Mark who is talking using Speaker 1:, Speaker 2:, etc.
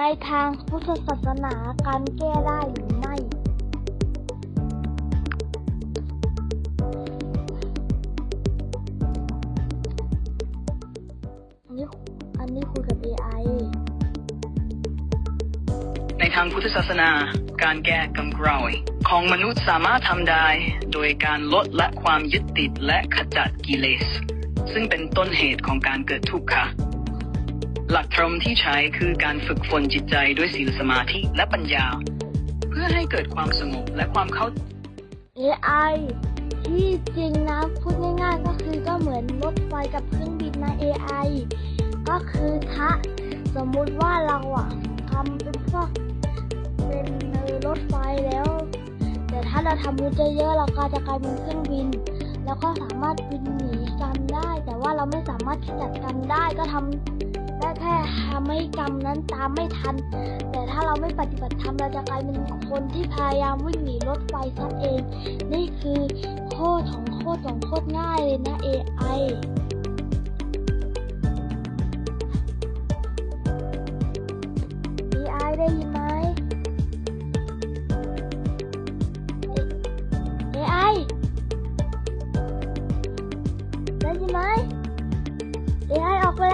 Speaker 1: ในทางพุทธศาสนาการแก้ได้หรือไม่ อันนี้อันนี้คุยกับ AI
Speaker 2: ในทางพุทธศาสนา การแก้กรรมกรอยของมนุษย์สามารถทำได้ โดยการลดละความยึดติดและขจัดกิเลส ซึ่งเป็นต้นเหตุของการเกิดทุกข์ค่ะ หลักธรรมที่ใช้คือการฝึกฝนจิตใจด้วยศีลสมาธิและปัญญา เพื่อให้เกิดความสงบและความเข้า
Speaker 1: AI ที่จริงนะพูดง่ายๆก็คือก็เหมือนรถไฟกับเครื่องบินนะ AI ก็คือถ้าสมมุติว่าเราอะทำเป็นพวกเป็นรถไฟแล้ว แต่ถ้าเราทำมุดเยอะๆเราก็จะกลายเป็นเครื่องบิน แล้วก็สามารถบินหนีกรรมได้ แต่ว่าเราไม่สามารถจัดกรรมได้ก็ทำ และแค่ทำให้กรรมนั้นตามไม่ทัน แต่ถ้าเราไม่ปฏิบัติธรรมเราจะกลายเป็นคนที่พยายามวิ่งหนีรถไฟซัดเอง นี่คือโทษของโทษของโทษง่ายเลยนะ AI ได้ยินไหมเอไอได้ยินไหมเอไอออกไป